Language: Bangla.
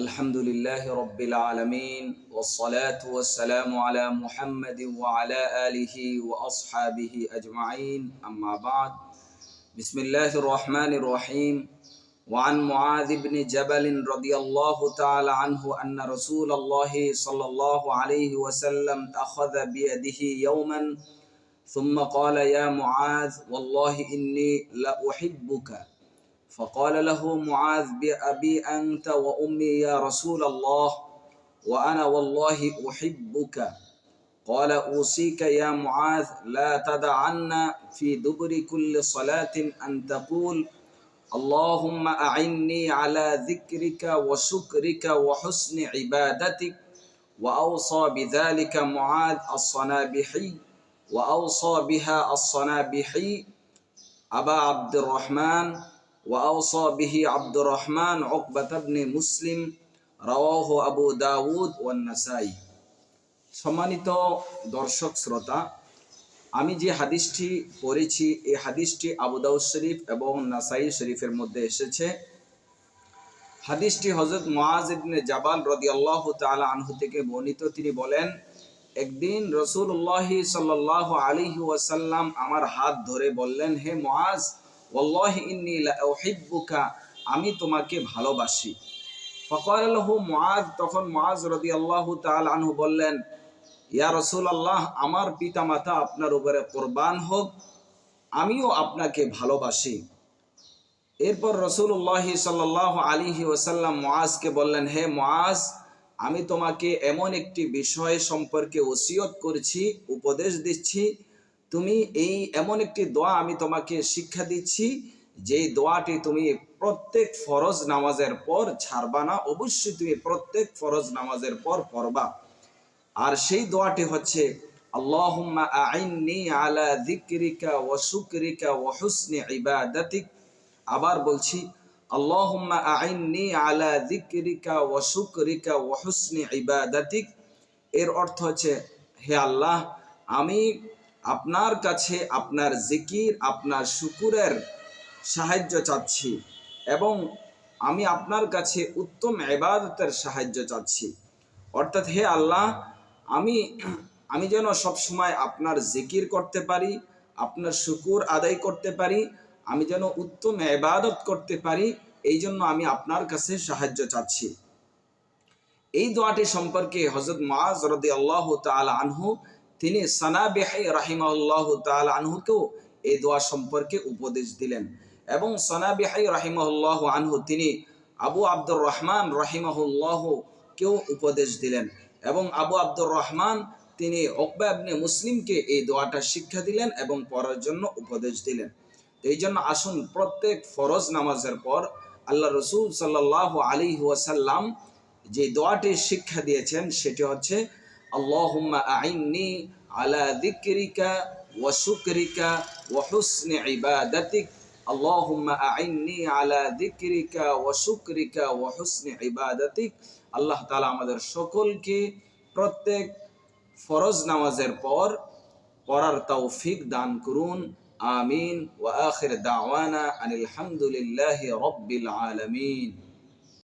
الحمد لله رب العالمين والصلاة والسلام على محمد وعلى آله وأصحابه أجمعين أما بعد. بسم الله الرحمن الرحيم. وعن معاذ بن جبل رضي الله تعالى عنه أن رسول الله صلى الله عليه وسلم أخذ بيده يوما ثم قال يا معاذ والله إني لأحبك. فقال له معاذ بأبي أنت وأمي يا رسول الله وأنا والله أحبك. قال أوصيك يا معاذ لا تدعن في دبر كل صلاة أن تقول اللهم أعني على ذكرك وشكرك وحسن عبادتك. وأوصى بذلك معاذ الصنابحي وأوصى بها الصنابحي أبا عبد الرحمن. وأوصى به عبد الرحمن عقبة بن مسلم رواه أبو داود والنسائي সম্মানিত দর্শক শ্রোতা আমি যে হাদিসটি পড়েছি এই হাদিসটি আবু দাউদ শরীফ এবং নাসাই শরীফের মধ্যে এসেছে হাদিসটি হজরত মুআজ ইবনে জাবাল রাদিয়াল্লাহু তাআলা আনহু থেকে বর্ণিত তিনি বলেন একদিন রসুল্লাহ সাল্লাহ আলাইহি ওয়াসাল্লাম আমার হাত ধরে বললেন হে মুআজ আমি তোমাকে ভালোবাসি। তখন তাআলা আনহু বললেন, ইয়া রসুল আল্লাহ আমার পিতামাতা আপনার উপরে কোরবান হোক, আমিও আপনাকে ভালোবাসি। এরপর রসুল্লাহ সাল্লাহ আলিহি ওসাল্লাম মুআজকে বললেন, হে মুআজ, আমি তোমাকে এমন একটি বিষয় সম্পর্কে ওসিয়ত করছি, উপদেশ দিচ্ছি তুমি এই এমন একটি দোয়া আমি তোমাকে শিক্ষা দিচ্ছি, যেই দোয়াটি তুমি প্রত্যেক ফরজ নামাজের পর ছাড়বা না, অবশ্যই তুমি প্রত্যেক ফরজ নামাজের পর পড়বা। আর সেই দোয়াটি হচ্ছে আলা আবার বলছি, আল্লাহুম্মা আলা এর অর্থ হচ্ছে, হে আল্লাহ, আমি আপনার কাছে আপনার জিকির, আপনার শুকুরের সাহায্য চাচ্ছি এবং আমি আপনার কাছে উত্তম ইবাদতের সাহায্য চাচ্ছি। অর্থাৎ হে আল্লাহ, আমি আমি যেন সব সময় আপনার জিকির করতে পারি, আপনার শুকুর আদায় করতে পারি, আমি যেন উত্তম এবাদত করতে পারি, এই জন্য আমি আপনার কাছে সাহায্য চাচ্ছি। এই দোয়াটি সম্পর্কে হজরত মাজ রদি আল্লাহ তালা আনহু তিনি সানাবিহাই রাহিমাল্লাহ তালা আনহুকেও এই দোয়া সম্পর্কে উপদেশ দিলেন। এবং সানাবিহাই রাহিমাল্লাহ আনহু তিনি আবু আব্দুর রহমান রাহিমাহুল্লাহ কেও উপদেশ দিলেন। এবং আবু আব্দুর রহমান তিনি অকবা মুসলিমকে এই দোয়াটা শিক্ষা দিলেন এবং পড়ার জন্য উপদেশ দিলেন। এই জন্য আসুন প্রত্যেক ফরজ নামাজের পর আল্লাহ রসুল সাল্লাহ আলী ওয়াসাল্লাম যে দোয়াটি শিক্ষা দিয়েছেন সেটি হচ্ছে ওয়া শুকরিকা ওয়া হুসনি ইবাদাতিক। আল্লাহুম্মা আইন্নি আলা দিকরিকা ওয়া শুকরিকা ওয়া হুসনি ইবাদাতিক। আল্লাহ তাআলা আমাদের সকলকে প্রত্যেক ফরজ নামাজের পর পড়ার তৌফিক দান করুন। আমিন। ওয়া আখির দাওয়ানা আনিল হামদুলিল্লাহি রাব্বিল আলামিন।